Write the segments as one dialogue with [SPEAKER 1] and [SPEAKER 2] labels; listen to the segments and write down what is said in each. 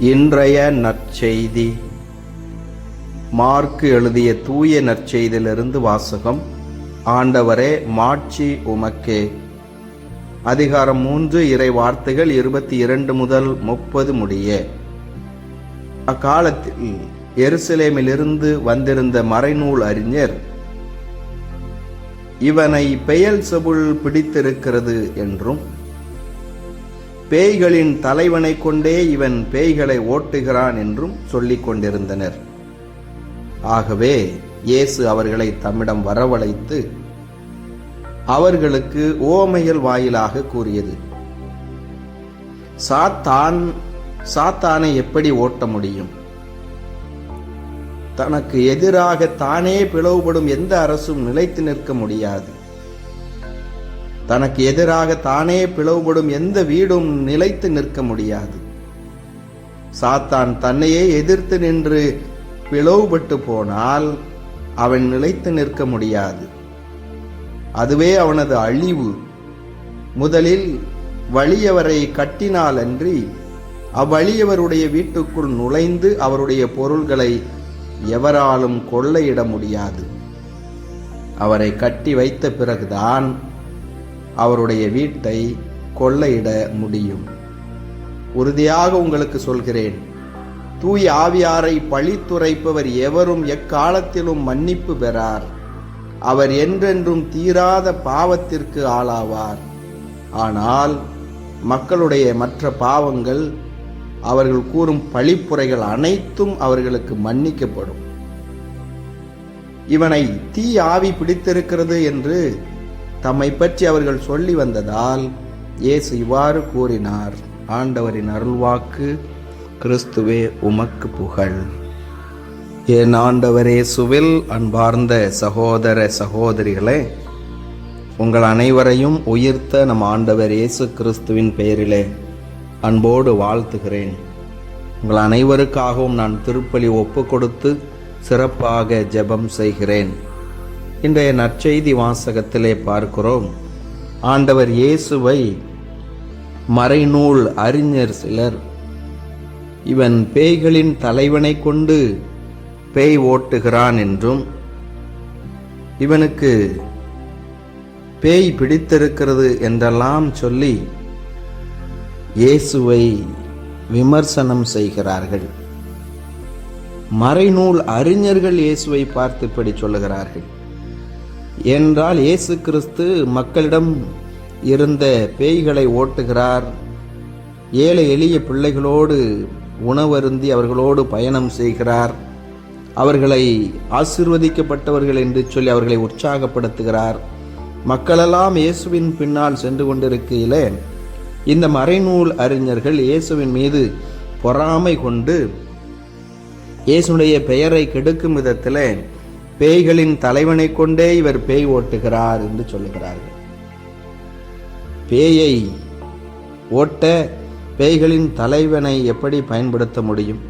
[SPEAKER 1] இன்றைய நற்செய்தி. மார்க்கு எழுதிய தூய நற்செய்தியிலிருந்து வாசகம். ஆண்டவரே மாட்சி உமக்கே. அதிகாரம் மூன்று இறை வார்த்தைகள் இருபத்தி இரண்டு முதல் முப்பது முடிய. அக்காலத்தில் எருசலேமிலிருந்து வந்திருந்த மறைநூல் அறிஞர் இவனை பெயல் செபுள் பிடித்திருக்கிறது என்றும் பேய்களின் தலைவனை கொண்டே இவன் பேய்களை ஓட்டுகிறான் என்றும் சொல்லிக் கொண்டிருந்தனர். ஆகவே இயேசு அவர்களை தம்மிடம் வரவழைத்து அவர்களுக்கு ஓமையல் வாயிலாக கூறியது சாத்தான் சாத்தானை எப்படி ஓட்ட முடியும்? தனக்கு எதிராக தானே பிளவுபடும் எந்த அரசும் நிலைத்து நிற்க முடியாது. தனக்கு எதிராக தானே பிளவுபடும் எந்த வீடும் நிலைத்து நிற்க முடியாது. சாத்தான் தன்னையே எதிர்த்து நின்று பிளவுபட்டு போனால் அவன் நிலைத்து நிற்க முடியாது. அதுவே அவனது அழிவு. முதலில் வலியவரை கட்டினால் அன்றி அவ்வழியவருடைய வீட்டுக்குள் நுழைந்து அவருடைய பொருள்களை எவராலும் கொள்ளையிட முடியாது. அவரை கட்டி வைத்த பிறகுதான் அவருடைய வீட்டை கொள்ளையிட முடியும். உறுதியாக உங்களுக்கு சொல்கிறேன் தூய் ஆவியாரை பழித்துரைப்பவர் எவரும் எக்காலத்திலும் மன்னிப்பு பெறார். அவர் என்றென்றும் தீராத பாவத்திற்கு ஆளாவார். ஆனால் மக்களுடைய மற்ற பாவங்கள் அவர்கள் கூறும் பழிப்புரைகள் அனைத்தும் அவர்களுக்கு மன்னிக்கப்படும். இவனை தீ ஆவி பிடித்திருக்கிறது என்று தம்மை பற்றி அவர்கள் சொல்லி வந்ததால் இயேசு இவ்வாறு கூறினார். ஆண்டவரின் அருள்வாக்கு கிறிஸ்துவே உமக்கு புகழ். என் ஆண்டவரே சுவில் அன்பார்ந்த சகோதர சகோதரிகளே உங்கள் அனைவரையும் உயிர்த்த நம் ஆண்டவர் இயேசு கிறிஸ்துவின் பெயரிலே அன்போடு வாழ்த்துகிறேன். உங்கள் அனைவருக்காகவும் நான் திருப்பலி ஒப்பு கொடுத்து சிறப்பாக ஜெபம் செய்கிறேன். இன்றைய நற்செய்தி வாசகத்திலே பார்க்கிறோம். ஆண்டவர் இயேசுவை மறைநூல் அறிஞர் சிலர். இவன் பேய்களின் தலைவனை கொண்டு பேய் ஓட்டுகிறான் என்றும் இவனுக்கு பேய் பிடித்திருக்கிறது என்றெல்லாம் சொல்லி இயேசுவை விமர்சனம் செய்கிறார்கள். மறைநூல் அறிஞர்கள் இயேசுவை பார்த்து இப்படி சொல்லுகிறார்கள். என்றால் இயேசு கிறிஸ்து மக்களிடம் இருந்த பேய்களை ஓட்டுகிறார். ஏழை எளிய பிள்ளைகளோடு உணவருந்தி அவர்களோடு பயணம் செய்கிறார். அவர்களை ஆசிர்வதிக்கப்பட்டவர்கள் என்று சொல்லி அவர்களை உற்சாகப்படுத்துகிறார். மக்களெல்லாம் இயேசுவின் பின்னால் சென்று கொண்டிருக்கையிலே இந்த மறைநூல் அறிஞர்கள் இயேசுவின் மீது பொறாமை கொண்டு இயேசுடைய பெயரை கெடுக்கும் விதத்தில் பேய்களின் தலைவனை கொண்டே இவர் பேய் ஓட்டுகிறார் என்று சொல்லுகிறார்கள். பேயை ஓட்ட பேய்களின் தலைவனை எப்படி பயன்படுத்த முடியும்?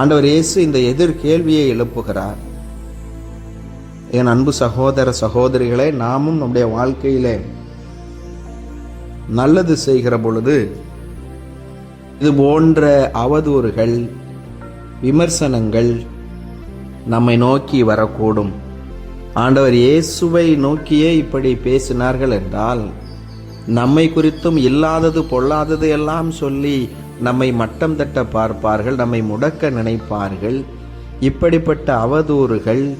[SPEAKER 1] ஆண்டவர் இயேசு இந்த எதிர் கேள்வியை எழுப்புகிறார். என் அன்பு சகோதர சகோதரிகளை நாமும் நம்முடைய வாழ்க்கையிலே நல்லது செய்கிற பொழுது இது போன்ற அவதூறுகள் விமர்சனங்கள் நம்மை நோக்கி வரக்கூடும். ஆண்டவர் இயேசுவை நோக்கியே இப்படி பேசினார்கள் என்றால் நம்மை குறித்தும் இல்லாதது பொல்லாதது எல்லாம் சொல்லி நம்மை மட்டம் தட்ட பார்ப்பார்கள் நம்மை முடக்க நினைப்பார்கள். இப்படிப்பட்ட அவதூறுகள்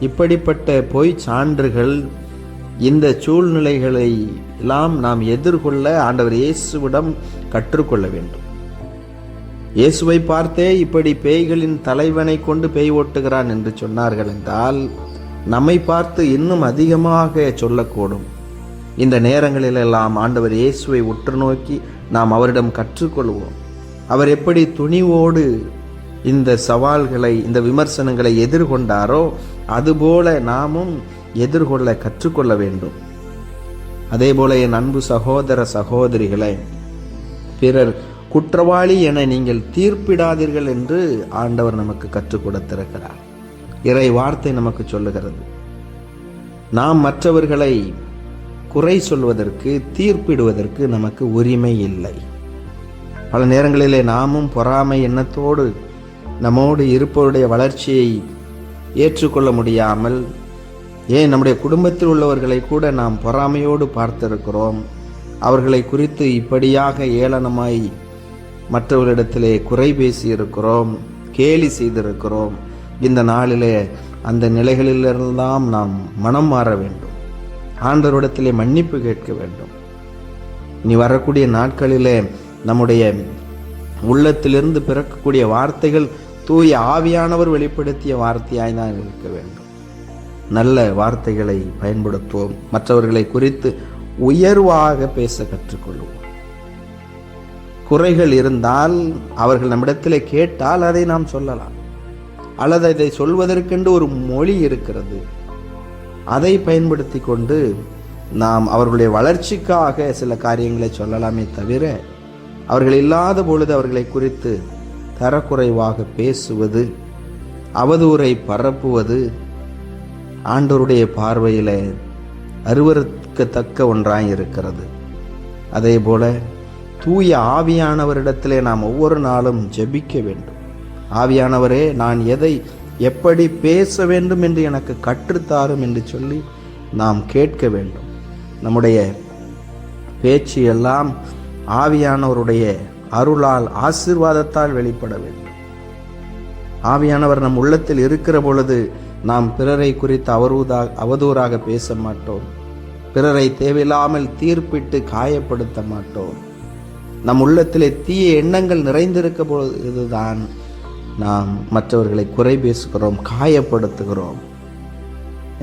[SPEAKER 1] இப்படிப்பட்ட பொய் சான்றுகள் இந்த சூழ்நிலைகளை எல்லாம் நாம் எதிர்கொள்ள ஆண்டவர் இயேசுவிடம் கற்றுக்கொள்ள வேண்டும். இயேசுவை பார்த்தே இப்படி பேய்களின் தலைவனை கொண்டு பேய் ஓட்டுகிறான் என்று சொன்னார்கள் என்றால் நம்மை பார்த்து இன்னும் அதிகமாக சொல்லக்கூடும். இந்த நேரங்களிலெல்லாம் ஆண்டவர் இயேசுவை உற்று நோக்கி நாம் அவரிடம் கற்றுக்கொள்வோம். அவர் எப்படி துணிவோடு இந்த சவால்களை இந்த விமர்சனங்களை எதிர்கொண்டாரோ அதுபோல நாமும் எதிர்கொள்ள கற்றுக்கொள்ள வேண்டும். அதே போல என் அன்பு சகோதர சகோதரிகளை பிறர் குற்றவாளி என நீங்கள் தீர்ப்பிடாதீர்கள் என்று ஆண்டவர் நமக்கு கற்றுக் கொடுத்திருக்கிறார். இறை வார்த்தை நமக்கு சொல்லுகிறது. நாம் மற்றவர்களை குறை சொல்வதற்கு தீர்ப்பிடுவதற்கு நமக்கு உரிமை இல்லை. பல நேரங்களிலே நாமும் பொறாமை எண்ணத்தோடு நம்மோடு இருப்பவருடைய வளர்ச்சியை ஏற்றுக்கொள்ள முடியாமல் ஏன் நம்முடைய குடும்பத்தில் உள்ளவர்களை கூட நாம் பொறாமையோடு பார்த்திருக்கிறோம்? அவர்களை குறித்து இப்படியாக ஏளனமாய் மற்றவர்களிடத்திலே குறை பேசியிருக்கிறோம் கேலி செய்திருக்கிறோம். இந்த நாளிலே அந்த நிலைகளிலிருந்தாம் நாம் மனம் மாற வேண்டும். ஆண்டவரிடத்திலே மன்னிப்பு கேட்க வேண்டும். நீ வரக்கூடிய நாட்களிலே நம்முடைய உள்ளத்திலிருந்து பிறக்கக்கூடிய வார்த்தைகள் தூய ஆவியானவர் வெளிப்படுத்திய வார்த்தையாய் தான் இருக்க வேண்டும். நல்ல வார்த்தைகளை பயன்படுத்துவோம். மற்றவர்களை குறித்து உயர்வாக பேச கற்றுக்கொள்வோம். குறைகள் இருந்தால் அவர்கள் நம்மிடத்தில் கேட்டால் அதை நாம் சொல்லலாம். அல்லது அதை சொல்வதற்கென்று ஒரு மொழி இருக்கிறது. அதை பயன்படுத்தி கொண்டு நாம் அவர்களுடைய வளர்ச்சிக்காக சில காரியங்களை சொல்லலாமே தவிர அவர்கள் இல்லாத பொழுது அவர்களை குறித்து தரக்குறைவாக பேசுவது அவதூறை பரப்புவது ஆண்டோருடைய பார்வையில் அருவருக்கத்தக்க ஒன்றாய் இருக்கிறது. அதே போல தூய ஆவியானவரிடத்திலே நாம் ஒவ்வொரு நாளும் ஜெபிக்க வேண்டும். ஆவியானவரே நான் எதை எப்படி பேச வேண்டும் என்று எனக்கு கற்றுத்தாரும் என்று சொல்லி நாம் கேட்க வேண்டும். நம்முடைய பேச்சு எல்லாம் ஆவியானவருடைய அருளால் ஆசீர்வாதத்தால் வெளிப்பட வேண்டும். ஆவியானவர் நம் உள்ளத்தில் இருக்கிற பொழுது நாம் பிறரை குறித்து அவரூதா அவதூறாக பேச மாட்டோம். பிறரை தேவையில்லாமல் தீர்ப்பிட்டு காயப்படுத்த மாட்டோம். நம் உள்ளத்திலே தீய எண்ணங்கள் நிறைந்திருக்க பொழுதுதான் நாம் மற்றவர்களை குறை பேசுகிறோம் காயப்படுத்துகிறோம்.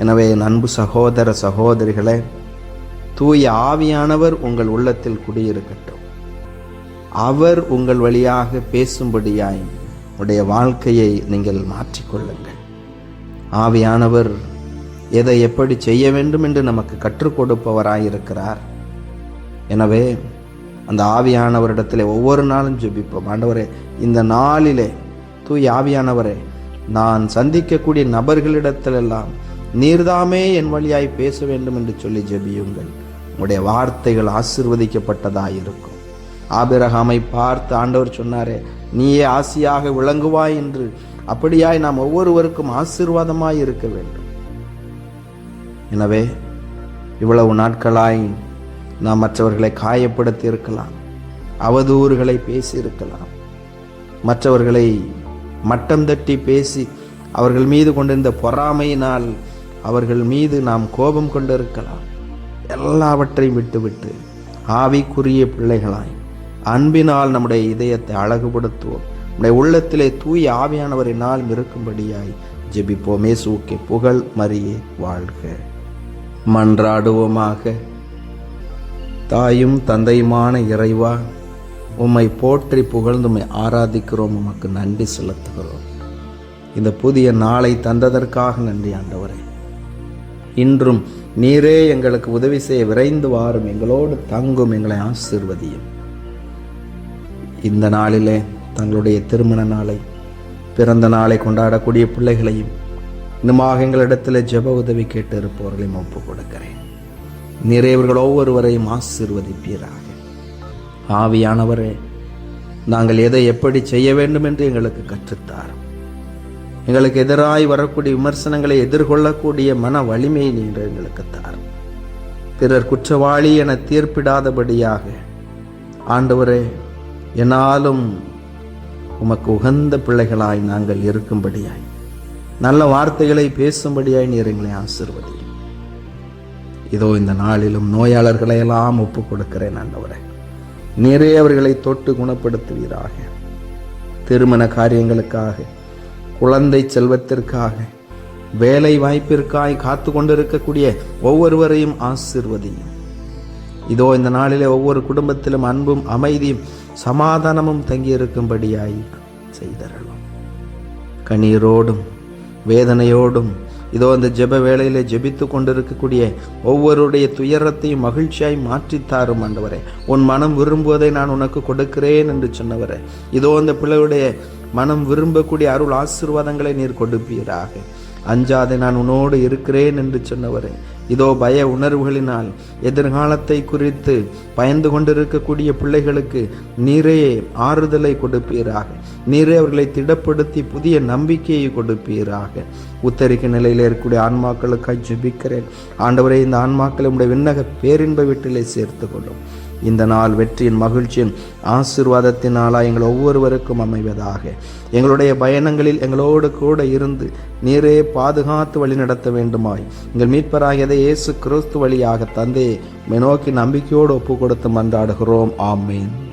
[SPEAKER 1] எனவே என் அன்பு சகோதர சகோதரிகளே தூய ஆவியானவர் உங்கள் உள்ளத்தில் குடியிருக்கட்டும். அவர் உங்கள் வழியாக பேசும்படியாய் உடைய வாழ்க்கையை நீங்கள் மாற்றிக்கொள்ளுங்கள். ஆவியானவர் எதை எப்படி செய்ய வேண்டும் என்று நமக்கு கற்றுக் கொடுப்பவராயிருக்கிறார். எனவே அந்த ஆவியானவரிடத்திலே ஒவ்வொரு நாளும் ஜெபிப்போம். ஆண்டவரே இந்த நாளிலே தூய் ஆவியானவரே நான் சந்திக்கக்கூடிய நபர்களிடத்திலெல்லாம் நீர்தாமே என் வழியாய் பேச வேண்டும் என்று சொல்லி ஜெபியுங்கள். உங்களுடைய வார்த்தைகள் ஆசிர்வதிக்கப்பட்டதாக இருக்கும். ஆபிரகாமை பார்த்து ஆண்டவர் சொன்னாரே நீயே ஆசியாக விளங்குவாய் என்று. அப்படியாய் நாம் ஒவ்வொருவருக்கும் ஆசீர்வாதமாய் இருக்க வேண்டும். எனவே இவ்வளவு நாட்களாய் நாம் மற்றவர்களை காயப்படுத்தி இருக்கலாம் அவதூறுகளை பேசி இருக்கலாம். மற்றவர்களை மட்டம் தட்டி பேசி அவர்கள் மீது கொண்டிருந்த பொறாமையினால் அவர்கள் மீது நாம் கோபம் கொண்டிருக்கலாம் எல்லாவற்றையும் விட்டுவிட்டு ஆவிக்குரிய பிள்ளைகளாய் அன்பினால் நம்முடைய இதயத்தை அழகுபடுத்துவோம். நம்முடைய உள்ளத்திலே தூய் ஆவியானவரினால் இருக்கும்படியாய் ஜெபிப்போமே. சூக்கே புகழ் மறியே வாழ்க. மன்றாடுவோமாக. தாயும் தந்தையுமான இறைவா உம்மை போற்றி புகழ்ந்துமை ஆராதிக்கிறோம் உமக்கு நன்றி செலுத்துகிறோம். இந்த புதிய நாளை தந்ததற்காக நன்றி ஆண்டவரே. இன்றும் நீரே எங்களுக்கு உதவி செய்ய விரைந்து வாரும் எங்களோடு தங்கும் எங்களை ஆசிர்வதியும். இந்த நாளிலே தங்களுடைய திருமண நாளை பிறந்த நாளை கொண்டாடக்கூடிய பிள்ளைகளையும் இன்னுமாக எங்களிடத்தில் ஜெப உதவி கேட்டு இருப்பவர்களையும் ஒப்பு கொடுக்கிறேன். நிறையவர்கள் ஒவ்வொருவரையும் ஆசிர்வதிப்பீராக. ஆவியானவரே நாங்கள் எதை எப்படி செய்ய வேண்டும் என்று எங்களுக்கு கற்றுத்தார் எங்களுக்கு எதிராய் வரக்கூடிய விமர்சனங்களை எதிர்கொள்ளக்கூடிய மன வலிமையை நீங்கள் எங்களுக்கு தார் பிறர் குற்றவாளி என தீர்ப்பிடாதபடியாக ஆண்டவரே என்னாலும் உமக்கு உகந்த பிள்ளைகளாய் நாங்கள் இருக்கும்படியாய் நல்ல வார்த்தைகளை பேசும்படியாய் நீர் எங்களை ஆசிர்வதி. இதோ இந்த நாளிலும் நோயாளர்களை எல்லாம் ஒப்பு கொடுக்கிறேன் ஆண்டவரே. நிறைய அவர்களை தொட்டு குணப்படுத்துவீராக. திருமண காரியங்களுக்காக குழந்தை செல்வத்திற்காக வேலை வாய்ப்பிற்காய் காத்து கொண்டிருக்கக்கூடிய ஒவ்வொருவரையும் ஆசிர்வதியும். இதோ இந்த நாளிலே ஒவ்வொரு குடும்பத்திலும் அன்பும் அமைதியும் சமாதானமும் தங்கியிருக்கும்படியாய் செய்தரலும் கண்ணீரோடும் வேதனையோடும் இதோ அந்த ஜெப வேளையில் ஜெபித்து கொண்டிருக்கக்கூடிய ஒவ்வொருடைய துயரத்தையும் மகிழ்ச்சியாய் மாற்றித்தாரும் ஆண்டவரே. உன் மனம் விரும்புவதை நான் உனக்கு கொடுக்கிறேன் என்று சொன்னவரே. இதோ அந்த பிள்ளையுடைய மனம் விரும்பக்கூடிய அருள் ஆசீர்வாதங்களை நீர் கொடுப்பீராக. அஞ்சாதை நான் உன்னோடு இருக்கிறேன் என்று சொன்னவரே. இதோ பய உணர்வுகளினால் எதிர்காலத்தை குறித்து பயந்து கொண்டிருக்கக்கூடிய பிள்ளைகளுக்கு நீரே ஆறுதலை கொடுப்பீராக. நீரே அவர்களை திடப்படுத்தி புதிய நம்பிக்கையை கொடுப்பீராக. உத்தரிக்க நிலையில் இருக்கக்கூடிய ஆன்மாக்களுக்காக ஜெபிக்கிறேன். ஆண்டவரை இந்த ஆன்மாக்களை உடைய விண்ணக பேரின்ப வீட்டிலே சேர்த்து கொள்ளும் இந்த நாள் வெற்றியின் மகிழ்ச்சியின் ஆசிர்வாதத்தின் நாளாக எங்கள் ஒவ்வொருவருக்கும் அமைவதாக. எங்களுடைய பயணங்களில் எங்களோடு கூட இருந்து நீரே பாதுகாத்து வழி நடத்த வேண்டுமாய். எங்கள் மீட்பராகியதை இயேசு கிறிஸ்து வழியாக தந்தையை நோக்கி நம்பிக்கையோடு ஒப்பு கொடுத்து மன்றாடுகிறோம். ஆமேன்.